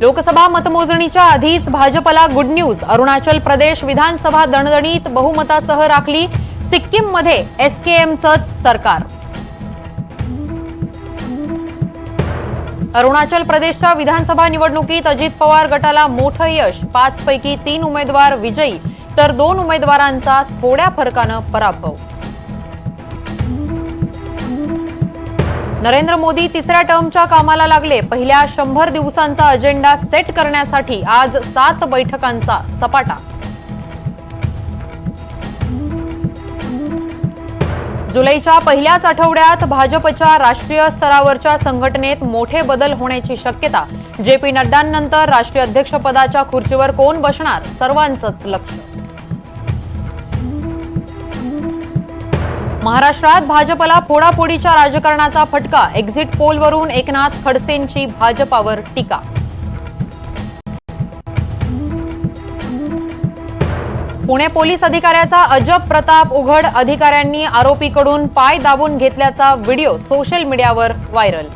लोकसभा मतमोजणीच्या आधीच भाजपला गुड न्यूज अरुणाचल प्रदेश विधानसभा दणदणीत बहुमतासह राखली सिक्कीममध्ये एसकेएमचंच सरकार. अरुणाचल प्रदेशच्या विधानसभा निवडणुकीत अजित पवार गटाला मोठं यश. पाचपैकी तीन उमेदवार विजयी तर दोन उमेदवारांचा थोड्या फरकानं पराभव. नरेंद्र मोदी तिसऱ्या टर्मच्या कामाला लागले. पहिल्या शंभर दिवसांचा अजेंडा सेट करण्यासाठी आज सात बैठकांचा सपाटा. जुलैच्या पहिल्याच आठवड्यात भाजपच्या राष्ट्रीय स्तरावरच्या संघटनेत मोठे बदल होण्याची शक्यता. जे पी नड्डांनंतर राष्ट्रीय अध्यक्षपदाच्या खुर्चीवर कोण बसणार? सर्वांचंच लक्ष. महाराष्ट्रात भाजपला फोडाफोडीच्या राजकारणाचा फटका. एक्झिट पोलवरून एकनाथ खडसेंची भाजपावर टीका. पुणे पोलीस अधिकाऱ्याचा अजब प्रताप उघड. अधिकाऱ्यांनी आरोपीकडून पाय दाबून घेतल्याचा व्हिडिओ सोशल मीडियावर व्हायरल.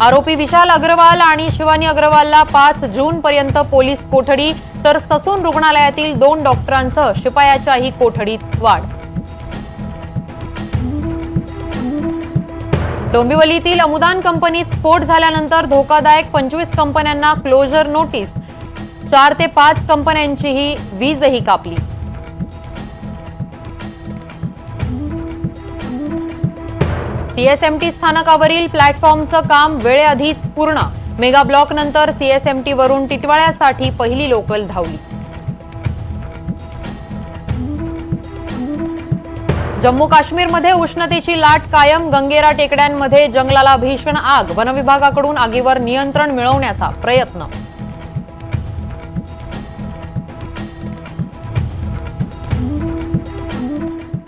आरोपी विशाल अग्रवाल आणि शिवानी अग्रवालला पाच जून पर्यंत पोलीस कोठडी तर ससून रुग्णालयातील दोन डॉक्टरांसह शिपायाच्याही कोठडीत वाढ. डोंबिवलीतील अमुदान कंपनीत स्फोट झाल्यानंतर धोकादायक पंचवीस कंपन्यांना क्लोजर नोटीस चार ते पाच कंपन्यांचीही वीजही कापली. सीएसएमटी स्थानकावरील प्लॅटफॉर्मचं काम वेळेआधीच पूर्ण. मेगा ब्लॉक नंतर सीएसएमटी वरून टिटवाळ्यासाठी पहिली लोकल धावली. जम्मू काश्मीरमध्ये उष्णतेची लाट कायम गंगेरा टेकड्यांमध्ये जंगलाला भीषण आग वनविभागाकडून आगीवर नियंत्रण मिळवण्याचा प्रयत्न.